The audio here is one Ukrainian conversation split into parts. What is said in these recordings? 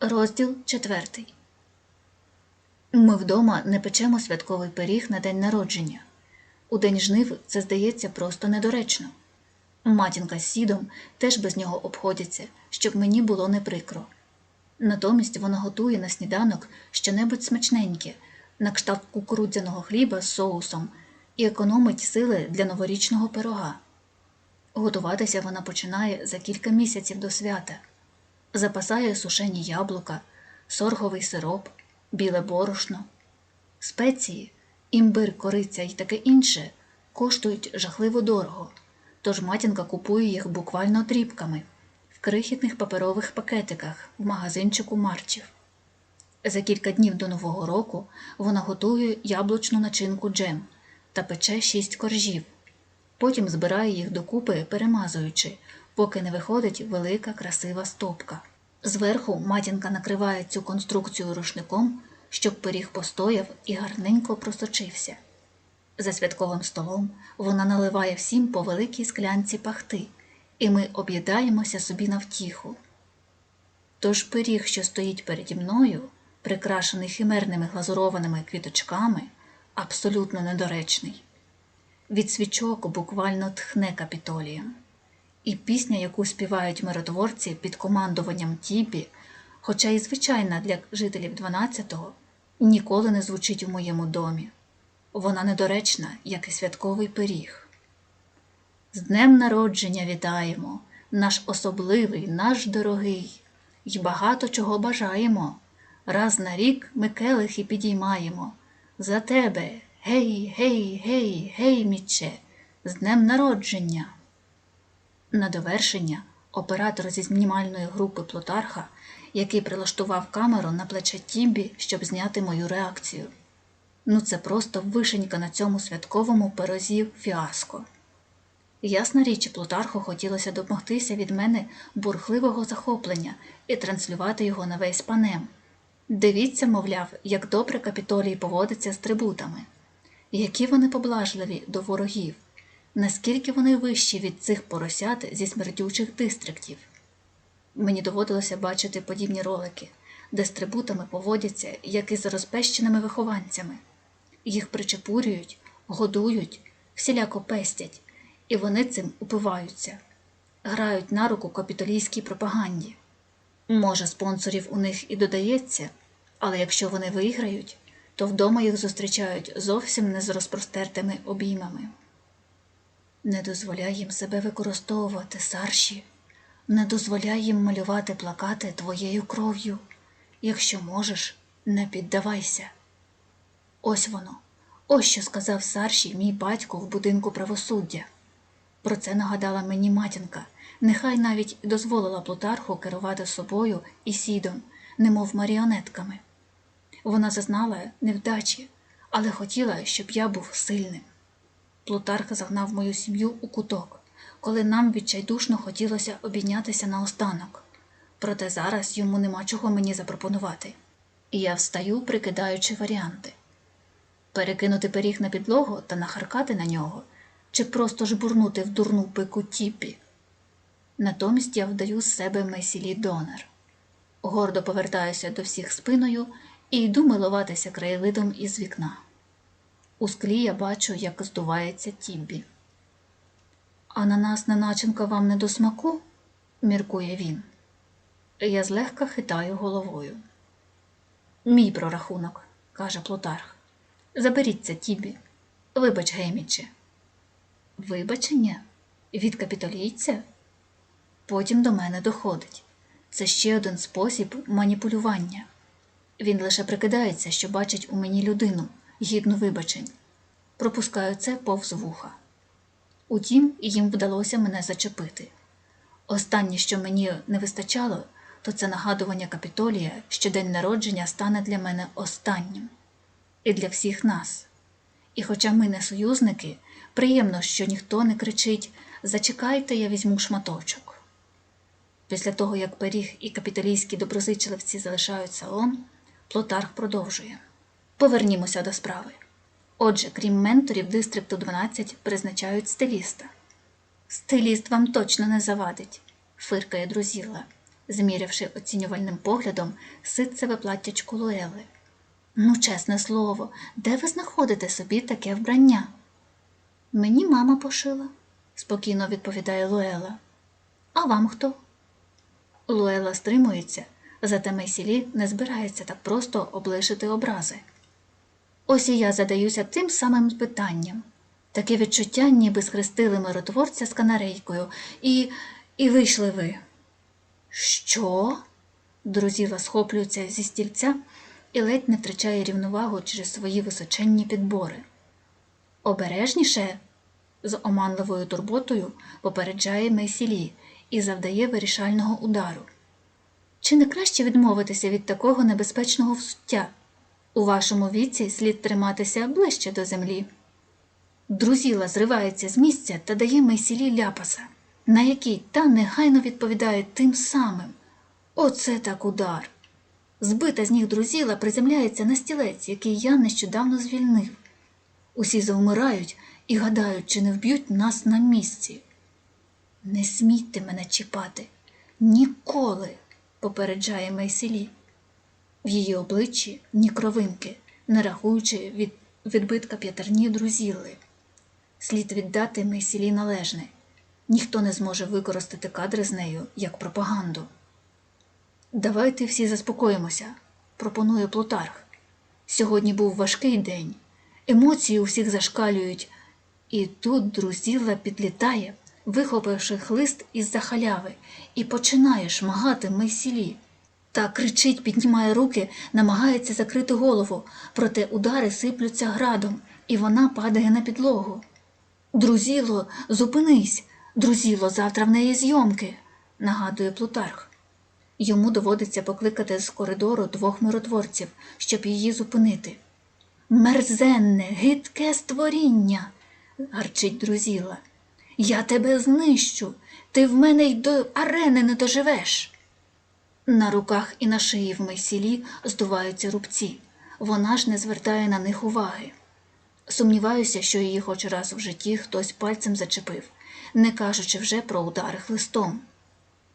Розділ четвертий. Ми вдома не печемо святковий пиріг на день народження. У день жнив це здається просто недоречно. Матінка з сідом теж без нього обходяться, щоб мені було не прикро. Натомість вона готує на сніданок щонебудь смачненьке, на кшталт кукурудзяного хліба з соусом і економить сили для новорічного пирога. Готуватися вона починає за кілька місяців до свята запасає сушені яблука, сорговий сироп, біле борошно. Спеції, імбир, кориця і таке інше коштують жахливо дорого, тож матінка купує їх буквально дрібками в крихітних паперових пакетиках в магазинчику Марчів. За кілька днів до Нового року вона готує яблучну начинку джем та пече шість коржів. Потім збирає їх докупи, перемазуючи, поки не виходить велика красива стопка. Зверху матінка накриває цю конструкцію рушником, щоб пиріг постояв і гарненько просочився. За святковим столом вона наливає всім по великій склянці пахти, і ми об'їдаємося собі на втіху. Тож пиріг, що стоїть переді мною, прикрашений химерними глазурованими квіточками, абсолютно недоречний. Від свічок буквально тхне капітолієм. І пісня, яку співають миротворці під командуванням Тібі, хоча і звичайна для жителів 12-го, ніколи не звучить у моєму домі. Вона недоречна, як і святковий пиріг. З днем народження вітаємо, наш особливий, наш дорогий, й багато чого бажаємо. Раз на рік ми келихи підіймаємо. За тебе, гей, гей, гей, гей, міче, з днем народження. На довершення оператор зі знімальної групи Плутарха, який прилаштував камеру на плече Тімбі, щоб зняти мою реакцію. Ну, це просто вишенька на цьому святковому пирозі фіаско. Ясна річ, Плутарху хотілося домогтися від мене бурхливого захоплення і транслювати його на весь панем. Дивіться, мовляв, як добре капітолій поводиться з трибутами, які вони поблажливі до ворогів наскільки вони вищі від цих поросят зі смердючих дистриктів. Мені доводилося бачити подібні ролики, де з трибутами поводяться, як із розпещеними вихованцями. Їх причепурюють, годують, всіляко пестять, і вони цим упиваються, грають на руку капітолійській пропаганді. Може, спонсорів у них і додається, але якщо вони виграють, то вдома їх зустрічають зовсім не з розпростертими обіймами. Не дозволяй їм себе використовувати, Сарші, не дозволяй їм малювати плакати твоєю кров'ю. Якщо можеш, не піддавайся. Ось воно, ось що сказав Сарші, мій батько в будинку правосуддя. Про це нагадала мені матінка, нехай навіть дозволила Плутарху керувати собою і сідом, немов маріонетками. Вона зазнала невдачі, але хотіла, щоб я був сильним. Плутарх загнав мою сім'ю у куток, коли нам відчайдушно хотілося обійнятися наостанок. Проте зараз йому нема чого мені запропонувати. І я встаю, прикидаючи варіанти перекинути пиріг на підлогу та нахаркати на нього, чи просто жбурнути в дурну пику тіпі. Натомість я вдаю з себе месілі донор. Гордо повертаюся до всіх спиною і йду милуватися краєвидом із вікна. У склі я бачу, як здувається Тіббі. Ананасна начинка вам не до смаку? міркує він. Я злегка хитаю головою. Мій прорахунок, каже Плутарх. Заберіться, Тібі. Вибач, Гейміче. Вибачення? Від капітолійця? Потім до мене доходить. Це ще один спосіб маніпулювання. Він лише прикидається, що бачить у мені людину гідну вибачень. Пропускаю це повз вуха. Утім, їм вдалося мене зачепити. Останнє, що мені не вистачало, то це нагадування Капітолія, що день народження стане для мене останнім і для всіх нас. І хоча ми не союзники, приємно, що ніхто не кричить Зачекайте, я візьму шматочок. Після того, як пиріг і капіталійські доброзичливці залишають салон, Плутарх продовжує. Повернімося до справи. Отже, крім менторів дистрикту 12 призначають стиліста. Стиліст вам точно не завадить, фиркає друзіла. змірявши оцінювальним поглядом ситцеве платтячко Луели. Ну, чесне слово, де ви знаходите собі таке вбрання? Мені мама пошила, спокійно відповідає Луела. А вам хто? Луела стримується, зате Мейсілі не збирається так просто облишити образи. Ось і я задаюся тим самим питанням. Таке відчуття, ніби схрестили миротворця з канарейкою, і, і вийшли ви. Що? Друзіла схоплюється зі стільця і ледь не втрачає рівновагу через свої височенні підбори. Обережніше, з оманливою турботою попереджає Мейсілі і завдає вирішального удару. Чи не краще відмовитися від такого небезпечного взуття? У вашому віці слід триматися ближче до землі. Друзіла зривається з місця та дає Мейсілі ляпаса, на який та негайно відповідає тим самим. Оце так удар. Збита з ніг друзіла приземляється на стілець, який я нещодавно звільнив. Усі завмирають і гадають, чи не вб'ють нас на місці. Не смійте мене чіпати. Ніколи, попереджає Мейсілі. В її обличчі ні кровинки, не рахуючи від відбитка п'ятерні друзіли. Слід віддати Мейсілі належне. Ніхто не зможе використати кадри з нею як пропаганду. Давайте всі заспокоїмося, пропонує Плутарх. Сьогодні був важкий день, емоції у всіх зашкалюють, і тут друзіла підлітає, вихопивши хлист із-за халяви, і починає шмагати Мейсілі. Та кричить, піднімає руки, намагається закрити голову, проте удари сиплються градом, і вона падає на підлогу. Друзіло, зупинись, друзіло, завтра в неї зйомки, нагадує Плутарх. Йому доводиться покликати з коридору двох миротворців, щоб її зупинити. Мерзенне, гидке створіння, гарчить друзіла. Я тебе знищу, ти в мене й до арени не доживеш. На руках і на шиї в Мейсілі здуваються рубці. Вона ж не звертає на них уваги. Сумніваюся, що її хоч раз в житті хтось пальцем зачепив, не кажучи вже про удари хлистом.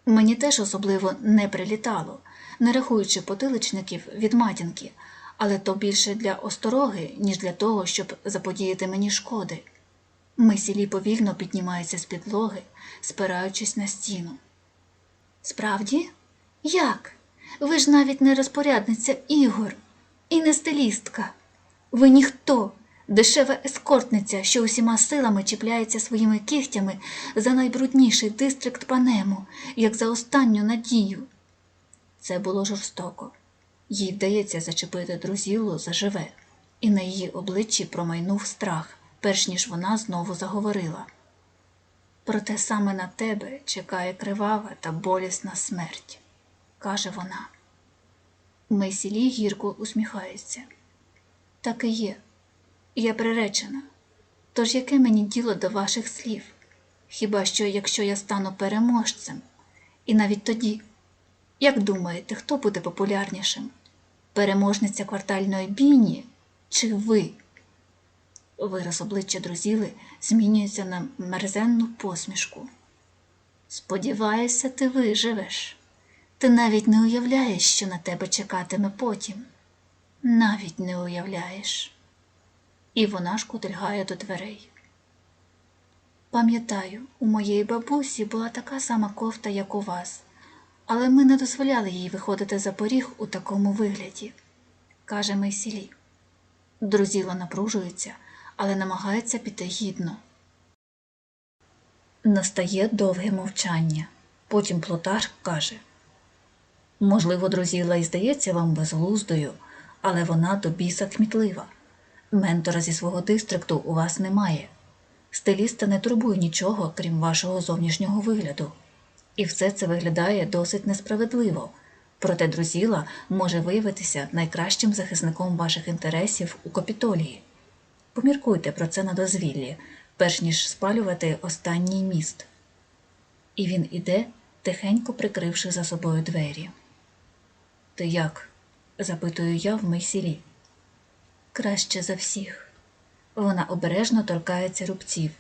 Мені теж особливо не прилітало, не рахуючи потиличників від матінки, але то більше для остороги, ніж для того, щоб заподіяти мені шкоди. Мисілі повільно піднімається з підлоги, спираючись на стіну. Справді? Як? Ви ж навіть не розпорядниця ігор і не стилістка. Ви ніхто, дешева ескортниця, що усіма силами чіпляється своїми кігтями за найбрудніший дистрикт панему, як за останню надію. Це було жорстоко. Їй вдається зачепити друзілу заживе, і на її обличчі промайнув страх, перш ніж вона знову заговорила. Проте саме на тебе чекає кривава та болісна смерть, каже вона. Мейсілі гірко усміхається. Так і є. Я приречена. Тож яке мені діло до ваших слів? Хіба що якщо я стану переможцем? І навіть тоді, як думаєте, хто буде популярнішим? Переможниця квартальної бійні чи ви? Вираз обличчя друзіли змінюється на мерзенну посмішку. Сподіваюся, ти виживеш. Ти навіть не уявляєш, що на тебе чекатиме потім. Навіть не уявляєш. І вона ж шкутильгає до дверей. Пам'ятаю, у моєї бабусі була така сама кофта, як у вас, але ми не дозволяли їй виходити за поріг у такому вигляді, каже Мейсілі. Друзіла напружується, але намагається піти гідно. Настає довге мовчання. Потім Плутар каже Можливо, друзіла і здається вам безглуздою, але вона до біса кмітлива. Ментора зі свого дистрикту у вас немає. Стиліста не турбує нічого, крім вашого зовнішнього вигляду. І все це виглядає досить несправедливо. Проте друзіла може виявитися найкращим захисником ваших інтересів у капітолії. Поміркуйте про це на дозвіллі, перш ніж спалювати останній міст. І він іде, тихенько прикривши за собою двері. Ти як? запитую я в Мейсілі. Краще за всіх. Вона обережно торкається рубців,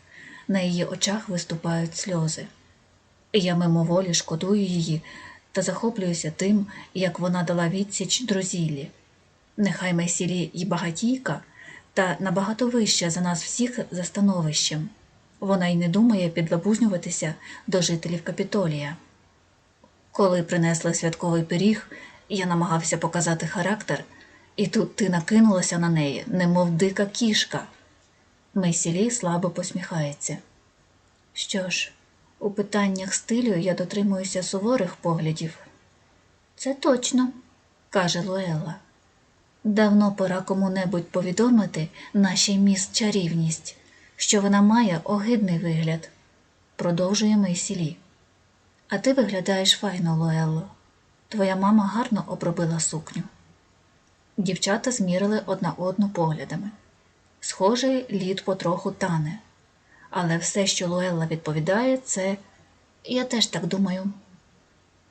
на її очах виступають сльози. Я мимоволі шкодую її, та захоплююся тим, як вона дала відсіч друзіллі. Нехай Месілі й багатійка, та набагато вища за нас всіх за становищем. Вона й не думає підлабузнюватися до жителів Капітолія. Коли принесли святковий пиріг, я намагався показати характер, і тут ти накинулася на неї, немов дика кішка. Месілі слабо посміхається. Що ж, у питаннях стилю я дотримуюся суворих поглядів. Це точно, каже Луелла. Давно пора кому-небудь повідомити нашій міс чарівність, що вона має огидний вигляд, продовжує Мейсілі. А ти виглядаєш файно, Луелло. Твоя мама гарно обробила сукню. Дівчата змірили одна одну поглядами. Схожий лід потроху тане, але все, що Луелла відповідає, це я теж так думаю.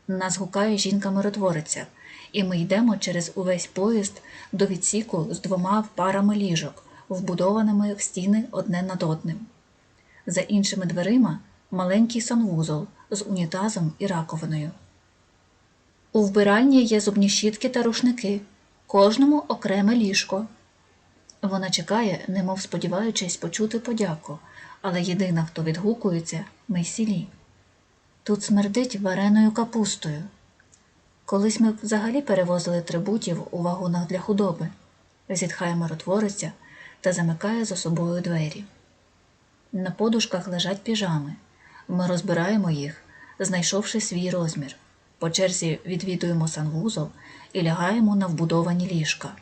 Нас гукає жінка-миротвориця, і ми йдемо через увесь поїзд до відсіку з двома парами ліжок, вбудованими в стіни одне над одним. За іншими дверима маленький санвузол з унітазом і раковиною. У вбиральні є зубні щітки та рушники, кожному окреме ліжко. Вона чекає, немов сподіваючись почути подяку, але єдина, хто відгукується, Мейсілі. Тут смердить вареною капустою. Колись ми взагалі перевозили трибутів у вагонах для худоби, зітхає миротвориця та замикає за собою двері. На подушках лежать піжами. Ми розбираємо їх, знайшовши свій розмір. По черзі відвідуємо санвузол і лягаємо на вбудовані ліжка.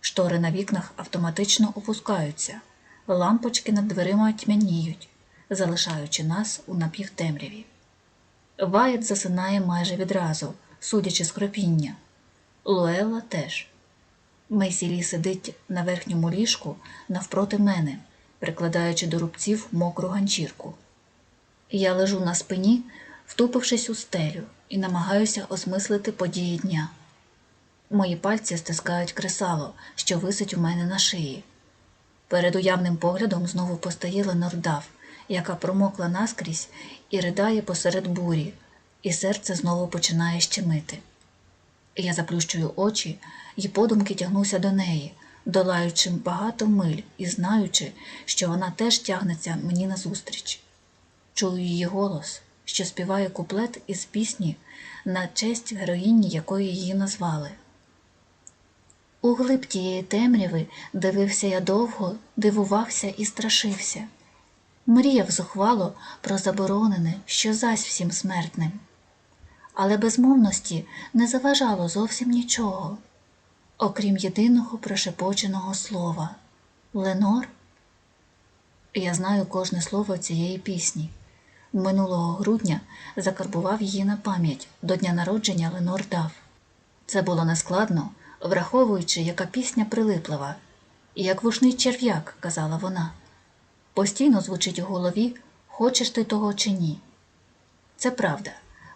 Штори на вікнах автоматично опускаються, лампочки над дверима тьмяніють, залишаючи нас у напівтемряві. Ваєт засинає майже відразу, судячи з хропіння. Луелла теж. Мейсілі сидить на верхньому ліжку навпроти мене, прикладаючи до рубців мокру ганчірку. Я лежу на спині, втупившись у стелю, і намагаюся осмислити події дня. Мої пальці стискають кресало, що висить у мене на шиї. Перед уявним поглядом знову постає Ленордав, яка промокла наскрізь і ридає посеред бурі, і серце знову починає щемити. Я заплющую очі і подумки тягнуся до неї, долаючи багато миль і знаючи, що вона теж тягнеться мені назустріч. Чую її голос, що співає куплет із пісні на честь героїні, якої її назвали. У глиб тієї темряви дивився я довго, дивувався і страшився. Мріяв зухвало про заборонене, що зась всім смертним. Але безмовності не заважало зовсім нічого, окрім єдиного прошепоченого слова Ленор. Я знаю кожне слово цієї пісні. Минулого грудня закарбував її на пам'ять до дня народження Ленор дав. Це було нескладно, враховуючи, яка пісня прилиплива, і як вушний черв'як, казала вона. Постійно звучить у голові, хочеш ти того чи ні. Це правда.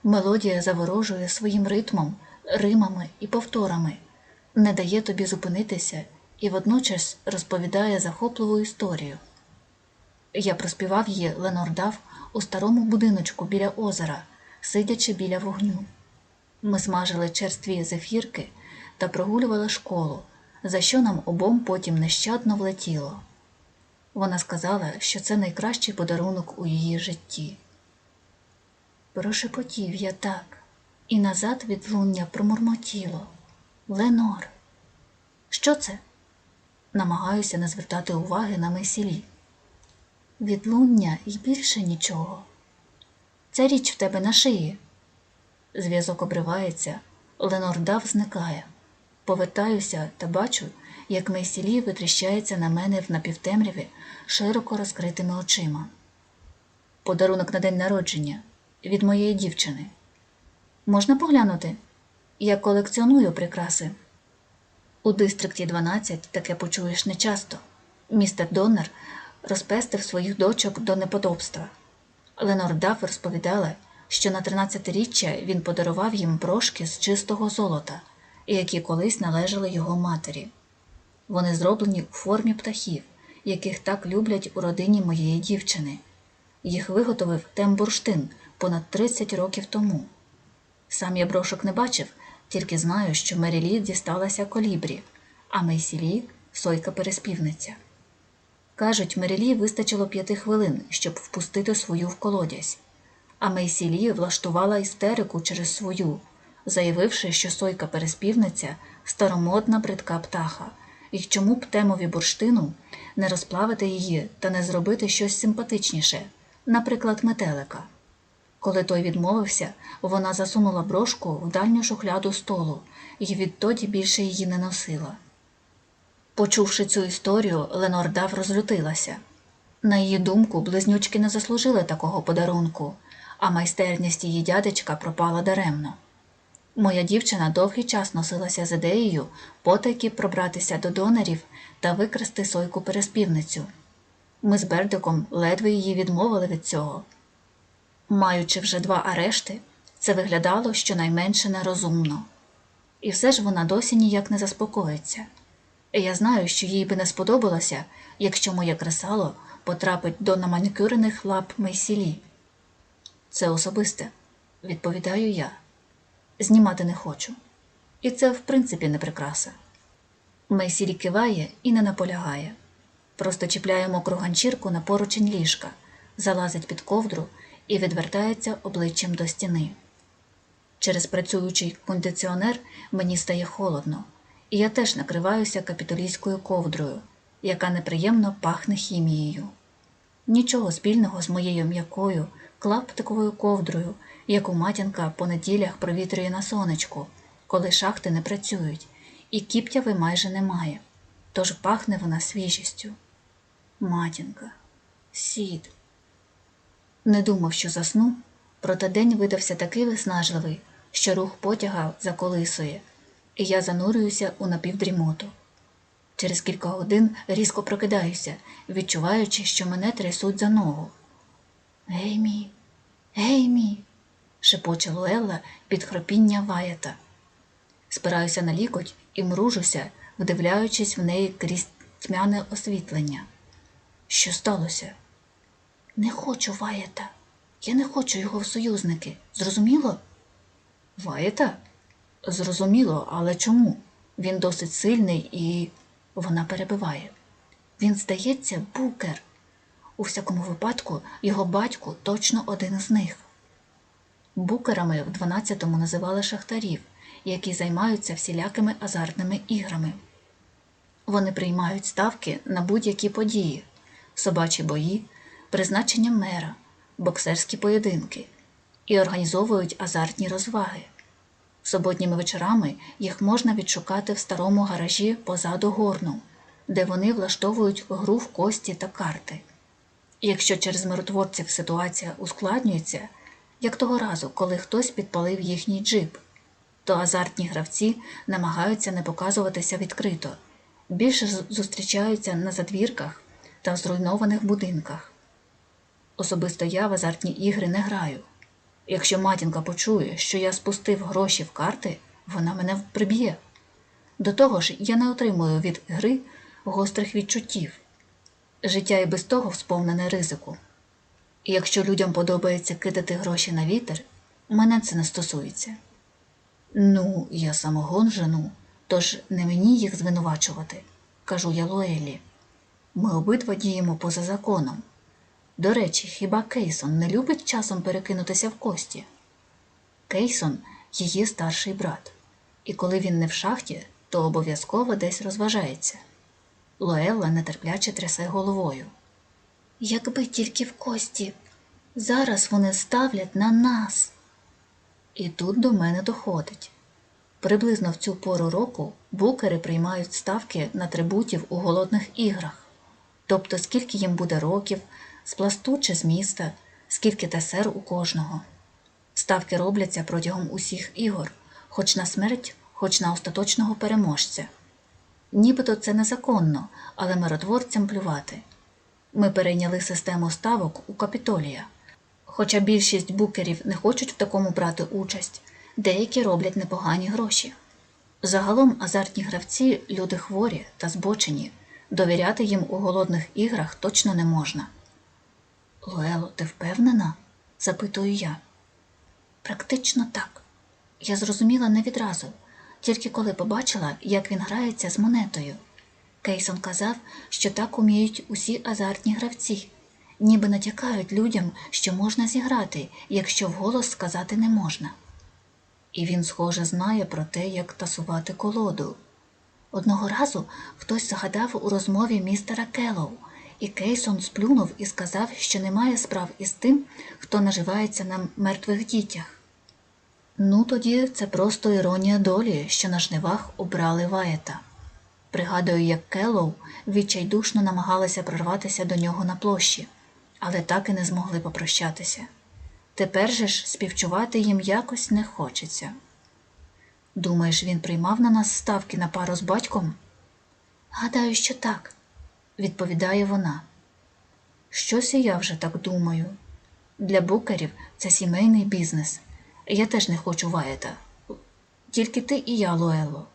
Мелодія заворожує своїм ритмом, римами і повторами, не дає тобі зупинитися і водночас розповідає захопливу історію. Я проспівав її Ленордав у старому будиночку біля озера, сидячи біля вогню. Ми смажили черстві зефірки та прогулювали школу, за що нам обом потім нещадно влетіло. Вона сказала, що це найкращий подарунок у її житті. Прошепотів я так, і назад відлуння промурмотіло. Ленор. Що це? Намагаюся не звертати уваги на месілі. Відлуння і більше нічого. Ця річ в тебе на шиї. Зв'язок обривається, Ленор дав зникає. Повертаюся та бачу, як Мейсілі витріщається на мене в напівтемряві широко розкритими очима. Подарунок на день народження від моєї дівчини. Можна поглянути? Я колекціоную прикраси. У дистрикті 12 таке почуєш нечасто. Містер Доннер розпестив своїх дочок до неподобства. Ленор Дафф розповідала, що на 13-річчя він подарував їм брошки з чистого золота, які колись належали його матері. Вони зроблені у формі птахів, яких так люблять у родині моєї дівчини. Їх виготовив Тембурштин понад 30 років тому. Сам я брошок не бачив, тільки знаю, що Мерілі дісталася колібрі, а Мейсілі сойка переспівниця. Кажуть, Мерілі вистачило п'яти хвилин, щоб впустити свою в колодязь, а Мейсілі влаштувала істерику через свою, заявивши, що сойка переспівниця старомодна бридка птаха, і чому б темові бурштину не розплавити її та не зробити щось симпатичніше, наприклад, метелика. Коли той відмовився, вона засунула брошку в дальню шухляду столу і відтоді більше її не носила. Почувши цю історію, Ленордав розлютилася. На її думку, близнючки не заслужили такого подарунку, а майстерність її дядечка пропала даремно. Моя дівчина довгий час носилася з ідеєю потайки пробратися до донорів та викрасти сойку переспівницю. Ми з Бердиком ледве її відмовили від цього. Маючи вже два арешти, це виглядало щонайменше нерозумно. І все ж вона досі ніяк не заспокоїться. Я знаю, що їй би не сподобалося, якщо моє кресало потрапить до наманікюрених лап Мейсілі. Це особисте, відповідаю я. Знімати не хочу. І це, в принципі, не прикраса. Мейсілі киває і не наполягає. Просто чіпляє мокру ганчірку на поручень ліжка, залазить під ковдру і відвертається обличчям до стіни. Через працюючий кондиціонер мені стає холодно, і я теж накриваюся капітолійською ковдрою, яка неприємно пахне хімією. Нічого спільного з моєю м'якою, клаптиковою ковдрою, яку матінка по неділях провітрює на сонечку, коли шахти не працюють, і кіптяви майже немає, тож пахне вона свіжістю. Матінка, сід. Не думав, що засну, проте день видався такий виснажливий, що рух потяга заколисує, і я занурююся у напівдрімоту. Через кілька годин різко прокидаюся, відчуваючи, що мене трясуть за ногу. Геймі, геймі, шепоче Луелла під хропіння ваята. Спираюся на лікоть і мружуся, вдивляючись в неї крізь тьмяне освітлення. Що сталося? Не хочу Ваєта. Я не хочу його в союзники. Зрозуміло? Ваєта? Зрозуміло, але чому? Він досить сильний і. Вона перебиває. Він, здається, букер. У всякому випадку, його батько точно один з них. Букерами в 12-му називали шахтарів, які займаються всілякими азартними іграми. Вони приймають ставки на будь-які події, собачі бої, призначення мера, боксерські поєдинки і організовують азартні розваги. Суботніми вечорами їх можна відшукати в старому гаражі позаду горну, де вони влаштовують гру в кості та карти. Якщо через миротворців ситуація ускладнюється, як того разу, коли хтось підпалив їхній джип, то азартні гравці намагаються не показуватися відкрито, більше зустрічаються на задвірках та в зруйнованих будинках. Особисто я в азартні ігри не граю. Якщо матінка почує, що я спустив гроші в карти, вона мене приб'є. До того ж, я не отримую від гри гострих відчуттів. Життя і без того сповнене ризику. І якщо людям подобається кидати гроші на вітер, мене це не стосується. Ну, я самогон жену, тож не мені їх звинувачувати, кажу я Луелі. Ми обидва діємо поза законом. До речі, хіба Кейсон не любить часом перекинутися в кості? Кейсон її старший брат, і коли він не в шахті, то обов'язково десь розважається. Лоелла нетерпляче трясе головою. Якби тільки в кості, зараз вони ставлять на нас. І тут до мене доходить. Приблизно в цю пору року букери приймають ставки на трибутів у голодних іграх, тобто скільки їм буде років, з пласту чи з міста, скільки тесер у кожного. Ставки робляться протягом усіх ігор, хоч на смерть, хоч на остаточного переможця. Нібито це незаконно, але миротворцям плювати. Ми перейняли систему ставок у Капітолія. Хоча більшість букерів не хочуть в такому брати участь, деякі роблять непогані гроші. Загалом азартні гравці люди хворі та збочені, довіряти їм у голодних іграх точно не можна. Луело, ти впевнена? запитую я. Практично так. Я зрозуміла не відразу, тільки коли побачила, як він грається з монетою. Кейсон казав, що так уміють усі азартні гравці, ніби натякають людям, що можна зіграти, якщо вголос сказати не можна. І він, схоже, знає про те, як тасувати колоду. Одного разу хтось згадав у розмові містера Келлоу, і Кейсон сплюнув і сказав, що немає справ із тим, хто наживається на мертвих дітях. Ну, тоді це просто іронія долі, що на жнивах обрали Ваєта. Пригадую, як Келлоу відчайдушно намагалися прорватися до нього на площі, але так і не змогли попрощатися. Тепер же ж співчувати їм якось не хочеться. Думаєш, він приймав на нас ставки на пару з батьком? Гадаю, що так, відповідає вона. Щось і я вже так думаю. Для букерів це сімейний бізнес. Я теж не хочу ваєта. Тільки ти і я, Луело.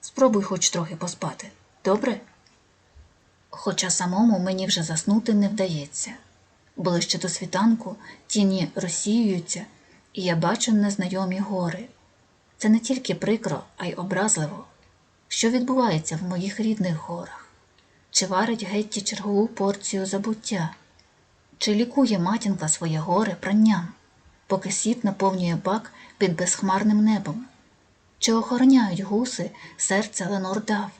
Спробуй хоч трохи поспати, добре? Хоча самому мені вже заснути не вдається. Ближче до світанку тіні розсіюються, і я бачу незнайомі гори. Це не тільки прикро, а й образливо. Що відбувається в моїх рідних горах? Чи варить Гетті чергову порцію забуття? Чи лікує матінка своє горе пранням, поки сіт наповнює бак під безхмарним небом? Чи охороняють гуси серце Ленор Дав?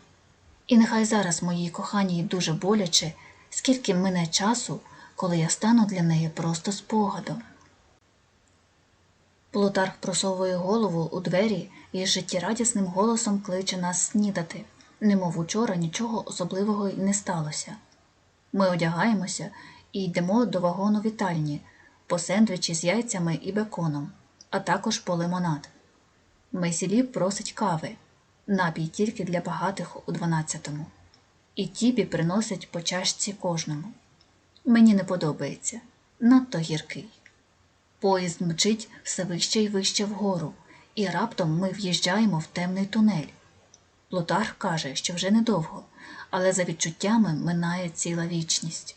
І нехай зараз моїй коханій дуже боляче, скільки мине часу, коли я стану для неї просто спогадом. Плутарх просовує голову у двері і життєрадісним голосом кличе нас снідати, немов учора нічого особливого й не сталося. Ми одягаємося і йдемо до вагону вітальні по сендвічі з яйцями і беконом, а також по лимонад. Месілі просить кави, напій тільки для багатих у 12-му. І тібі приносить по чашці кожному. Мені не подобається, надто гіркий. Поїзд мчить все вище й вище вгору, і раптом ми в'їжджаємо в темний тунель. Плутарх каже, що вже недовго, але за відчуттями минає ціла вічність.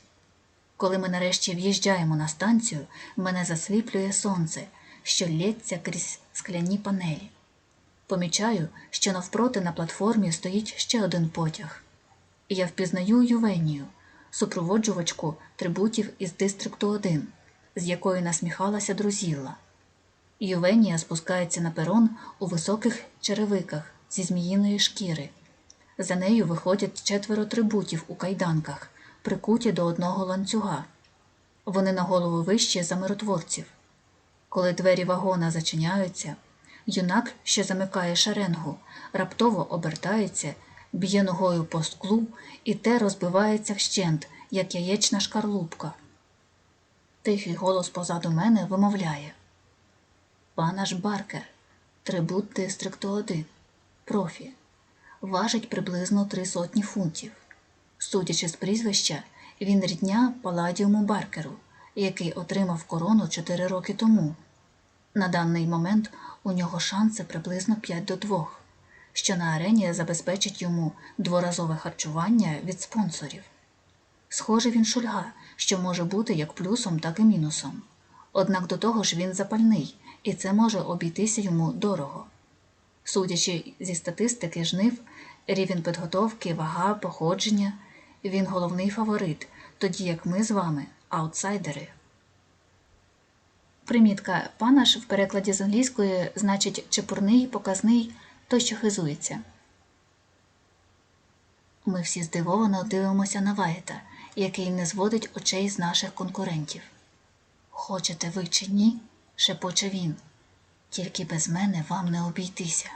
Коли ми нарешті в'їжджаємо на станцію, мене засліплює сонце, що лється крізь скляні панелі. Помічаю, що навпроти на платформі стоїть ще один потяг. Я впізнаю Ювенію, супроводжувачку трибутів із дистрикту 1, з якої насміхалася друзілла. Ювенія спускається на перон у високих черевиках зі зміїної шкіри. За нею виходять четверо трибутів у кайданках, прикуті до одного ланцюга. Вони на голову вищі за миротворців. Коли двері вагона зачиняються, юнак, що замикає шеренгу, раптово обертається, б'є ногою по склу, і те розбивається вщент, як яєчна шкарлупка. Тихий голос позаду мене вимовляє Пана ж Баркер, трибут дистрикту 1, профі, важить приблизно три сотні фунтів. Судячи з прізвища, він рідня Паладіуму Баркеру, який отримав корону 4 роки тому. На даний момент у нього шанси приблизно 5 до 2, що на арені забезпечить йому дворазове харчування від спонсорів. Схоже, він шульга, що може бути як плюсом, так і мінусом. Однак до того ж він запальний, і це може обійтися йому дорого. Судячи зі статистики жнив, рівень підготовки, вага, походження, він головний фаворит, тоді як ми з вами аутсайдери. Примітка панаш в перекладі з англійської значить чепурний, показний, той, що хизується. Ми всі здивовано дивимося на Вайта, який не зводить очей з наших конкурентів. Хочете ви чи ні? шепоче він. Тільки без мене вам не обійтися.